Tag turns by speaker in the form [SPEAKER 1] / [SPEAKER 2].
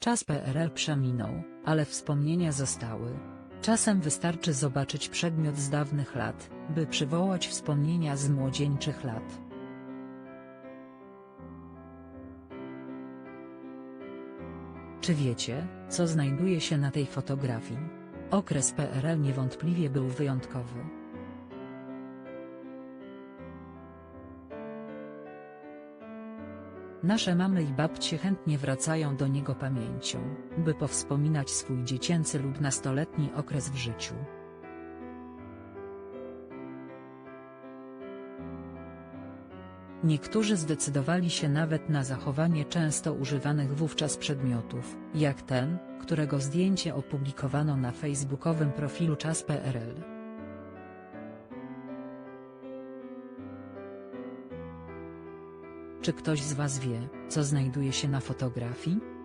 [SPEAKER 1] Czas PRL przeminął, ale wspomnienia zostały. Czasem wystarczy zobaczyć przedmiot z dawnych lat, by przywołać wspomnienia z młodzieńczych lat. Czy wiecie, co znajduje się na tej fotografii? Okres PRL niewątpliwie był wyjątkowy. Nasze mamy i babcie chętnie wracają do niego pamięcią, by powspominać swój dziecięcy lub nastoletni okres w życiu. Niektórzy zdecydowali się nawet na zachowanie często używanych wówczas przedmiotów, jak ten, którego zdjęcie opublikowano na facebookowym profilu Czas PRL. Czy ktoś z Was wie, co znajduje się na fotografii?